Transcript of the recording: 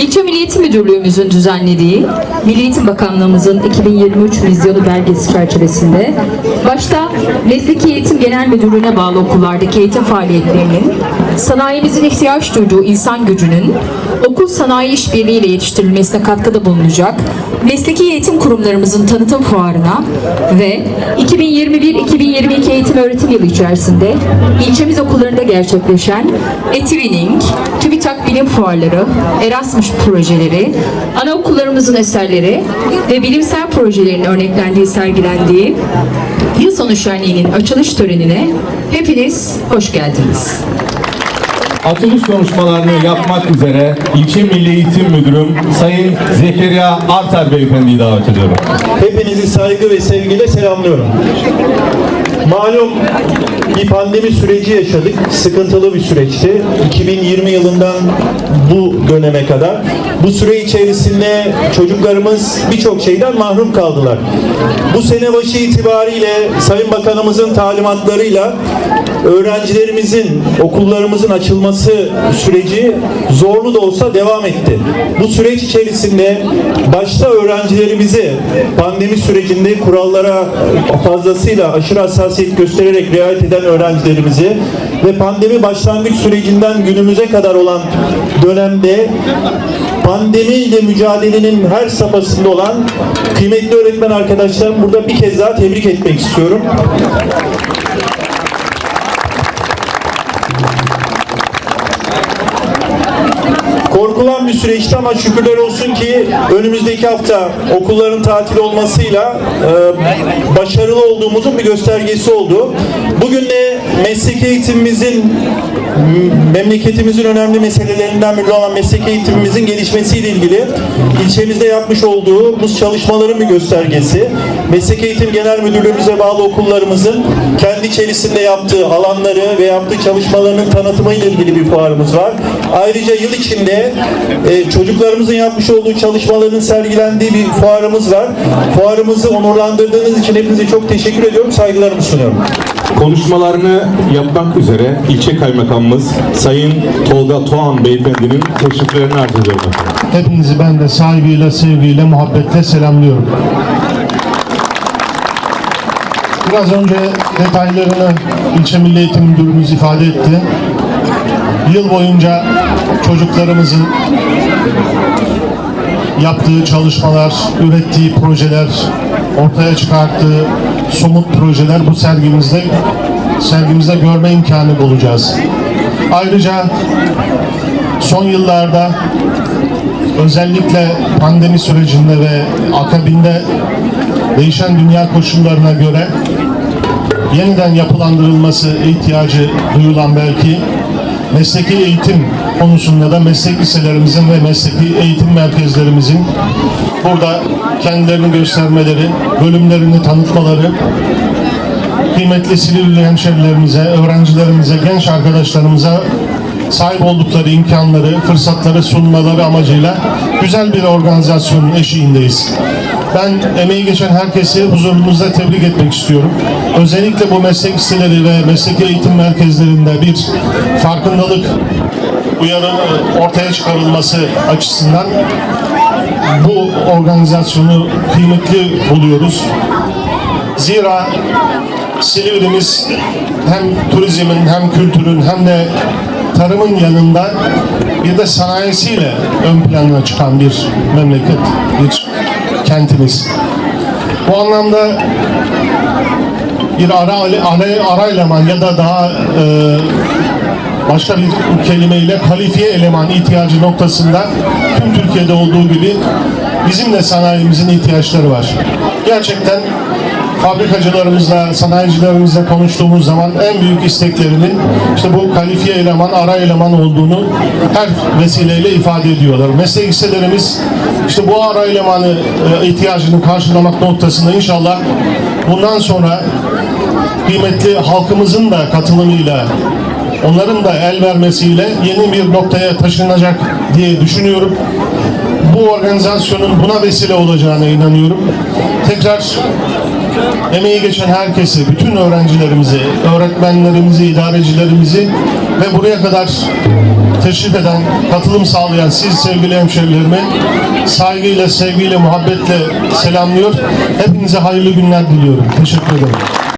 İlçe Milli Eğitim Müdürlüğümüzün düzenlediği Milli Eğitim Bakanlığımızın 2023 vizyonu belgesi çerçevesinde başta Mesleki Eğitim Genel Müdürlüğü'ne bağlı okullardaki eğitim faaliyetlerinin sanayimizin ihtiyaç duyduğu insan gücünün okul sanayi işbirliği ile yetiştirilmesine katkıda bulunacak mesleki eğitim kurumlarımızın tanıtım fuarına ve 2021-2022 eğitim öğretim yılı içerisinde ilçemiz okullarında gerçekleşen Etwinning, TÜBİTAK bilim fuarları, Erasmus projeleri, anaokullarımızın eserleri ve bilimsel projelerin örneklendiği sergilendiği Yıl Sonu Şenliği'nin açılış törenine hepiniz hoş geldiniz. Açılış konuşmalarını yapmak üzere İlçe Milli Eğitim Müdürüm Sayın Zekeriya Artar Beyefendi'yi davet ediyorum. Hepinizi saygı ve sevgiyle selamlıyorum. Malum bir pandemi süreci yaşadık. Sıkıntılı bir süreçti. 2020 yılından bu döneme kadar. Bu süre içerisinde çocuklarımız birçok şeyden mahrum kaldılar. Bu sene başı itibariyle Sayın Bakanımızın talimatlarıyla öğrencilerimizin, okullarımızın açılması süreci zorlu da olsa devam etti. Bu süreç içerisinde başta öğrencilerimizi pandemi sürecinde kurallara fazlasıyla aşırı hassasiyet göstererek riayet eden öğrencilerimizi ve pandemi başlangıç sürecinden günümüze kadar olan dönemde pandemiyle mücadelenin her safhasında olan kıymetli öğretmen arkadaşlarım burada bir kez daha tebrik etmek istiyorum. Korkulan bir süreçti ama şükürler olsun ki önümüzdeki hafta okulların tatil olmasıyla e, başarılı olduğumuzun bir göstergesi oldu. Bugün de meslek eğitimimizin memleketimizin önemli meselelerinden biri olan meslek eğitimimizin gelişmesiyle ilgili ilçemizde yapmış olduğumuz çalışmaların bir göstergesi. Meslek Eğitim Genel Müdürlüğümüze bağlı okullarımızın kendi içerisinde yaptığı alanları ve yaptığı çalışmalarının tanıtımıyla ilgili bir fuarımız var. Ayrıca yıl içinde e, çocuklarımızın yapmış olduğu çalışmaların sergilendiği bir fuarımız var. Fuarımızı onurlandırdığınız için hepinize çok teşekkür ediyorum. Saygılarımı sunuyorum. Konuşmalarını yapmak üzere ilçe kaymakamımız Sayın Tolga Doğan Beyefendi'nin teşriflerini arz ediyorum. Hepinizi ben de saygıyla, sevgiyle, muhabbetle selamlıyorum. Biraz önce detaylarını ilçe Milli Eğitim Müdürümüz ifade etti. Yıl boyunca çocuklarımızın yaptığı çalışmalar, ürettiği projeler, ortaya çıkarttığı somut projeler bu sergimizde sergimizde görme imkanı bulacağız. Ayrıca son yıllarda özellikle pandemi sürecinde ve akabinde değişen dünya koşullarına göre yeniden yapılandırılması ihtiyacı duyulan belki mesleki eğitim konusunda da meslek liselerimizin ve mesleki eğitim merkezlerimizin burada kendilerini göstermeleri, bölümlerini tanıtmaları, kıymetli Silivri hemşerilerimize, öğrencilerimize, genç arkadaşlarımıza sahip oldukları imkanları, fırsatları sunmaları amacıyla güzel bir organizasyonun eşiğindeyiz. Ben emeği geçen herkesi huzurunuzda tebrik etmek istiyorum. Özellikle bu meslek liseleri ve mesleki eğitim merkezlerinde bir farkındalık uyarı ortaya çıkarılması açısından bu organizasyonu kıymetli buluyoruz. Zira Silivri'miz hem turizmin hem kültürün hem de tarımın yanında bir de sanayisiyle ön plana çıkan bir memleket, bir kentimiz. Bu anlamda bir ara, ara, ara eleman ya da daha e, başka bir kelimeyle kalifiye eleman ihtiyacı noktasında tüm Türkiye'de olduğu gibi bizim de sanayimizin ihtiyaçları var. Gerçekten fabrikacılarımızla, sanayicilerimizle konuştuğumuz zaman en büyük isteklerinin işte bu kalifiye eleman, ara eleman olduğunu her vesileyle ifade ediyorlar. Meslek liselerimiz işte bu ara elemanı e, ihtiyacını karşılamak noktasında inşallah bundan sonra kıymetli halkımızın da katılımıyla onların da el vermesiyle yeni bir noktaya taşınacak diye düşünüyorum. Bu organizasyonun buna vesile olacağına inanıyorum. Tekrar emeği geçen herkesi, bütün öğrencilerimizi, öğretmenlerimizi, idarecilerimizi ve buraya kadar teşrif eden, katılım sağlayan siz sevgili hemşerilerimi saygıyla, sevgiyle, muhabbetle selamlıyor. Hepinize hayırlı günler diliyorum. Teşekkür ederim.